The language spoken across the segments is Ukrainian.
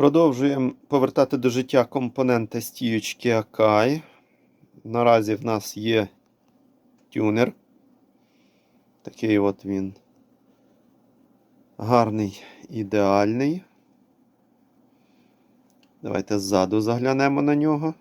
Продовжуємо повертати до життя компоненти стіючки Акай. Наразі в нас є тюнер. Такий от він. Гарний, ідеальний. Давайте ззаду заглянемо на нього.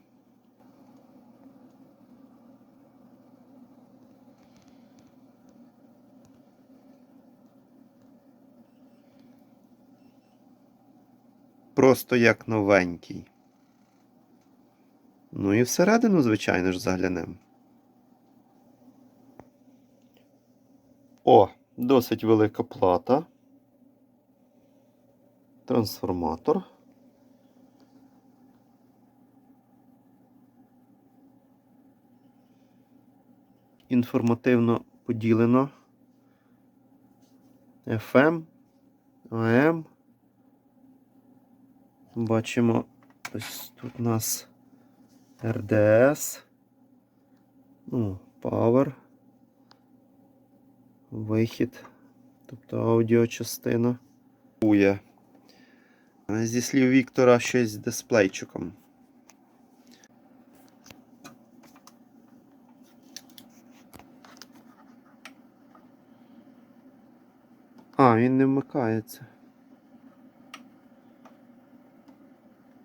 Просто як новенький. Ну і всередину, звичайно ж, заглянемо. О, досить велика плата. Трансформатор. Інформативно поділено. FM, AM. Бачимо, ось тут у нас RDS. Ну, Power. Вихід. Тобто аудіочастина. Ує. Зі слів Віктора щось з дисплейчиком. А, він не вмикається.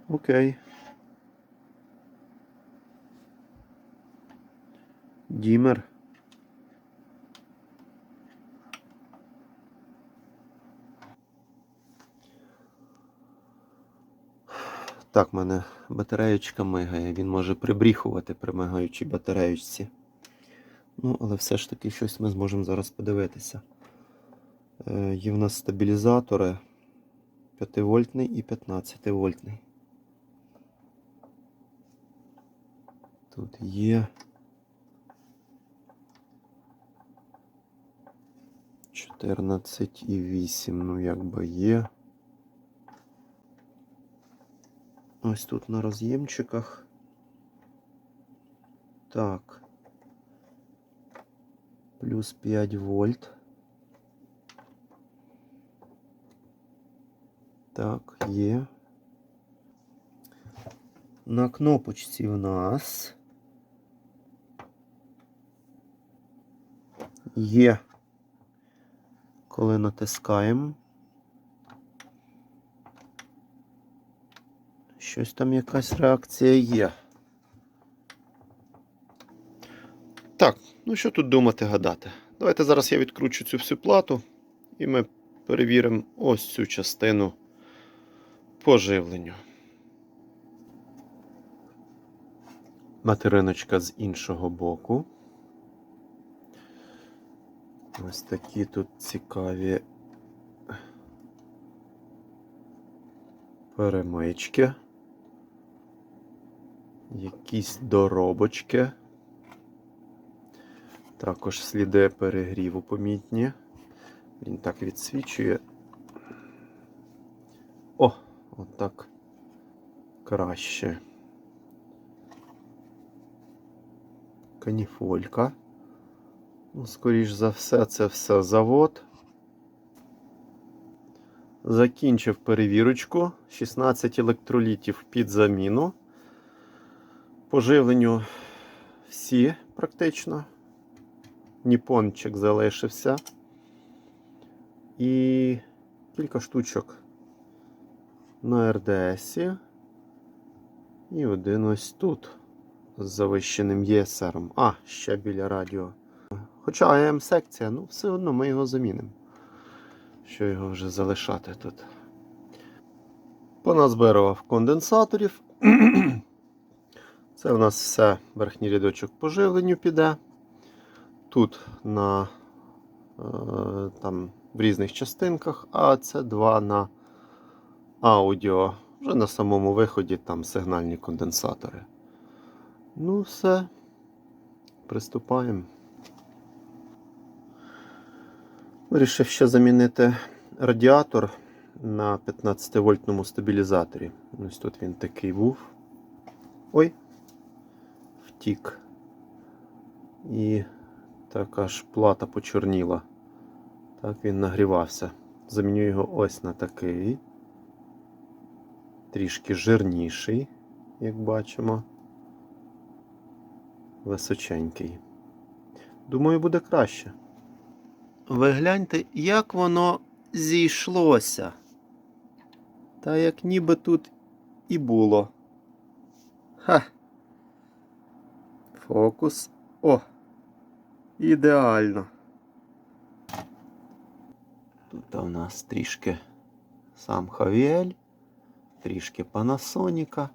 Окей. Дімер. Так, в мене батареєчка мигає. Він може прибріхувати при мигаючій батареєчці. Ну, але все ж таки щось ми зможемо зараз подивитися. Е, є в нас стабілізатори 5 вольтний і 15 вольтний. Тут є. 14,8, ну якби є. Ось тут на роз'ємчиках. Так. Плюс 5 вольт. Так, є. На кнопочці в нас Є, коли натискаємо. Щось там якась реакція є. Так, ну що тут думати гадати? Давайте зараз я відкручу цю всю плату і ми перевіримо ось цю частину по живленню. Материночка з іншого боку. Ось такі тут цікаві перемички. Якісь доробочки. Також сліди перегріву помітні. Він так відсвічує. О, отак краще. Каніфолька. Ну, скоріш за все, це все завод. Закінчив перевірочку. 16 електролітів під заміну. По живленню всі практично. Ніпончик залишився. І кілька штучок на РДС. І один ось тут з завищеним ЄСРом. А, ще біля радіо. Хоча АМ секція, ну все одно ми його замінимо. Що його вже залишати тут. Поназбирував конденсаторів. Це в нас все верхній рядочок по живленню піде. Тут на е, там в різних частинках, а це два на аудіо. Вже на самому виході там сигнальні конденсатори. Ну, все. Приступаємо. Вирішив ще замінити радіатор на 15 вольтному стабілізаторі. Ось тут він такий був. Ой, втік. І така ж плата почорніла. Так він нагрівався. Заміню його ось на такий. трішки жирніший, як бачимо. Височенький. Думаю, буде краще. Ви гляньте, як воно зійшлося. Та як ніби тут і було. Ха. Фокус. О! Ідеально. Тут у нас трішки сам Хавіель, трішки Панасоніка.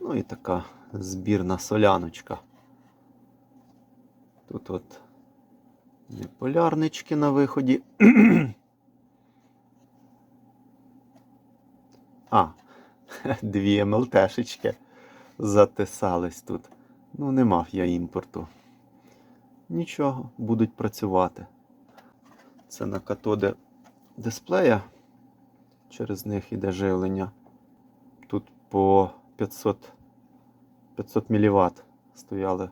Ну і така збірна соляночка. Тут от є полярнички на виході. а, дві МЛТшечки затисались тут. Ну, не мав я імпорту. Нічого, будуть працювати. Це на катоди дисплея. Через них іде живлення. Тут по 500 500 мВт стояли.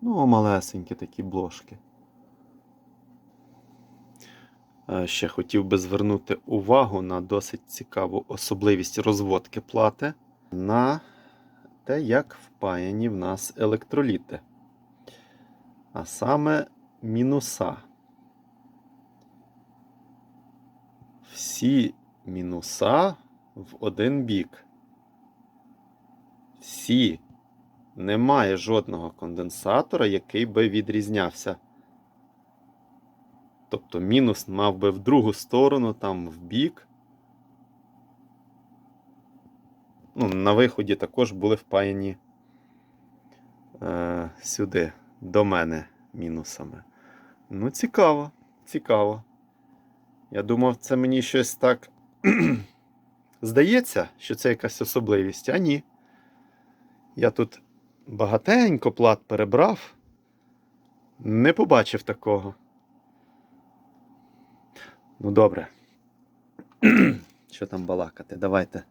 Ну, малесенькі такі блошки. Е, Ще хотів би звернути увагу на досить цікаву особливість розводки плати на те, як впаяні в нас електроліти. А саме мінуса. Всі мінуса в один бік. Всі. Немає жодного конденсатора, який би відрізнявся. Тобто мінус мав би в другу сторону, там в бік. Ну, на виході також були впаяні е, сюди, до мене мінусами. Ну, цікаво, цікаво. Я думав, це мені щось так здається, що це якась особливість, а ні. Я тут багатенько плат перебрав, не побачив такого. Ну, добре. Що там балакати? Давайте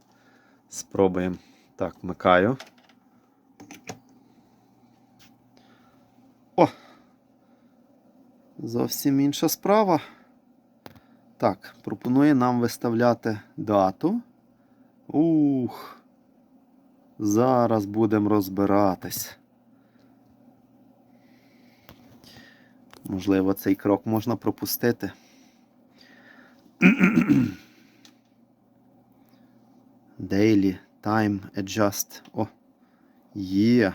спробуємо. Так, вмикаю. О! Зовсім інша справа. Так, пропонує нам виставляти дату. Ух. Зараз будемо розбиратись. Можливо, цей крок можна пропустити. Daily Time Adjust. О, є.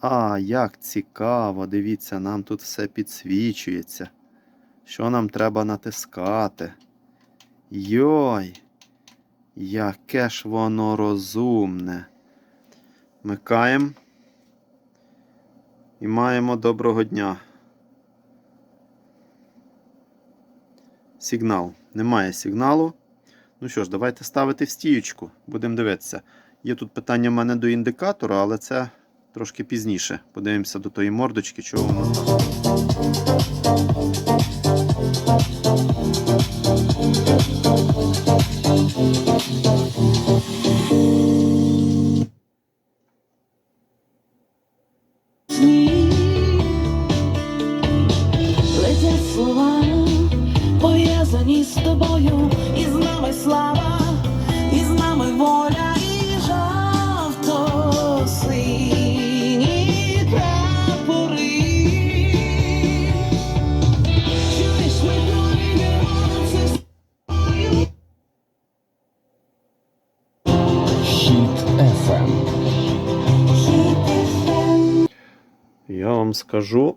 А, як цікаво, дивіться, нам тут все підсвічується. Що нам треба натискати? Йой! Яке ж воно розумне. Микаємо. І маємо доброго дня. Сигнал. Немає сигналу. Ну що ж, давайте ставити в стіючку. Будемо дивитися. Є тут питання в мене до індикатора, але це трошки пізніше. Подивимося до тої мордочки, чого воно там. Сні пов'язані з тобою, і з нами слава, і з нами воля, і ми це всю Хіт. Я вам скажу,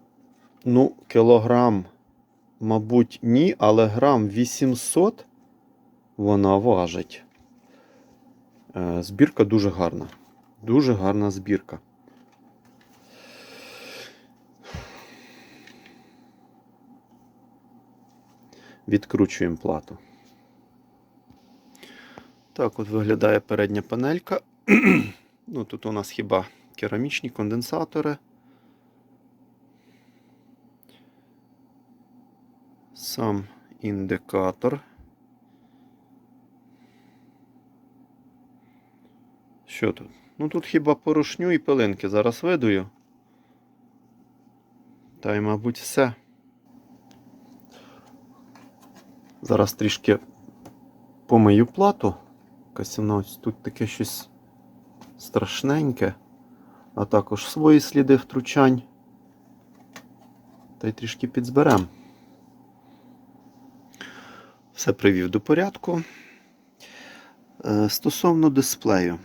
ну, кілограм, мабуть, ні, але грам 800 вона важить. Е, Збірка дуже гарна. Дуже гарна збірка. Відкручуємо плату. Так от виглядає передня панелька. ну, тут у нас хіба керамічні конденсатори. Сам індикатор. Що тут? Ну тут хіба порушню і пилинки зараз видую. Та й, мабуть, все. Зараз трішки помию плату Якось тут таке щось страшненьке, а також свої сліди втручань. Та й трішки підзберем. Все привів до порядку. Е, Стосовно дисплею,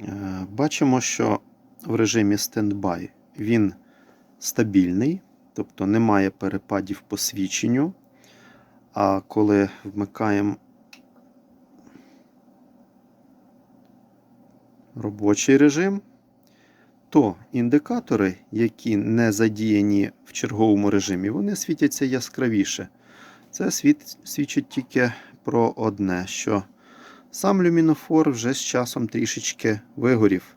Е, бачимо, що в режимі стендбай він стабільний, тобто немає перепадів по свіченню. А коли вмикаємо робочий режим, то індикатори, які не задіяні в черговому режимі, вони світяться яскравіше. Це світ, свідчить тільки про одне, що сам люмінофор вже з часом трішечки вигорів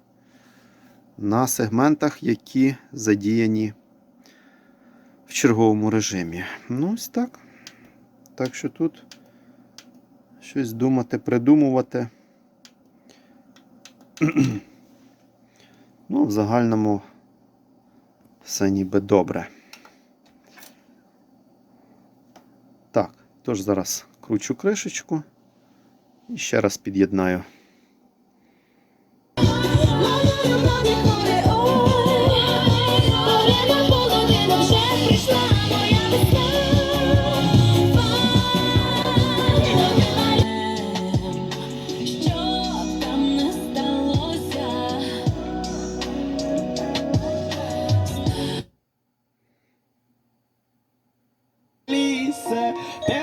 на сегментах, які задіяні в черговому режимі. Ну, ось так. Так що тут щось думати, придумувати. ну, в загальному все ніби добре. Так, тож зараз кручу кришечку і ще раз під'єднаю.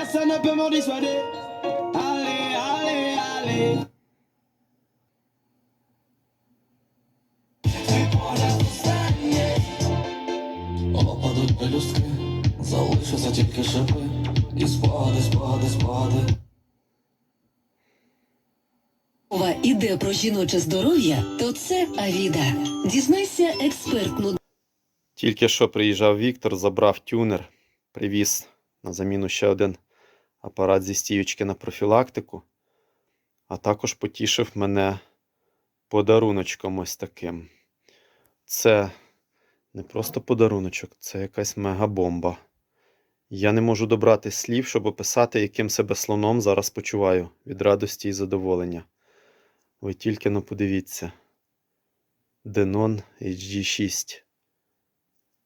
Моя personne ne peut m'en dissuader. Allez, allez, allez. Опадуть пелюстки, залишаться тільки шипи, і спади, спади, спади. Мова іде про жіноче здоров'я, то це Авіда. Дізнайся експертну Тільки що приїжджав Віктор, забрав тюнер, привіз на заміну ще один апарат зі стіючки на профілактику, а також потішив мене подаруночком ось таким. Це не просто подаруночок, це якась мегабомба. Я не можу добрати слів, щоб описати, яким себе слоном зараз почуваю від радості і задоволення. Ви тільки но подивіться. Denon HD6.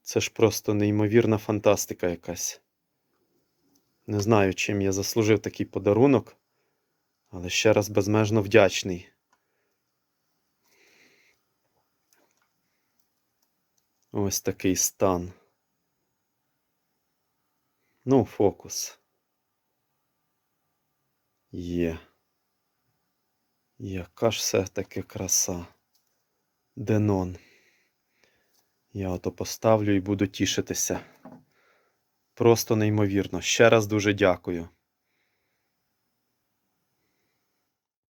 Це ж просто неймовірна фантастика якась. Не знаю, чим я заслужив такий подарунок, але ще раз безмежно вдячний. Ось такий стан. Ну, фокус. Є. Яка ж все-таки краса. Денон. Я ото поставлю і буду тішитися. Просто неймовірно. Ще раз дуже дякую.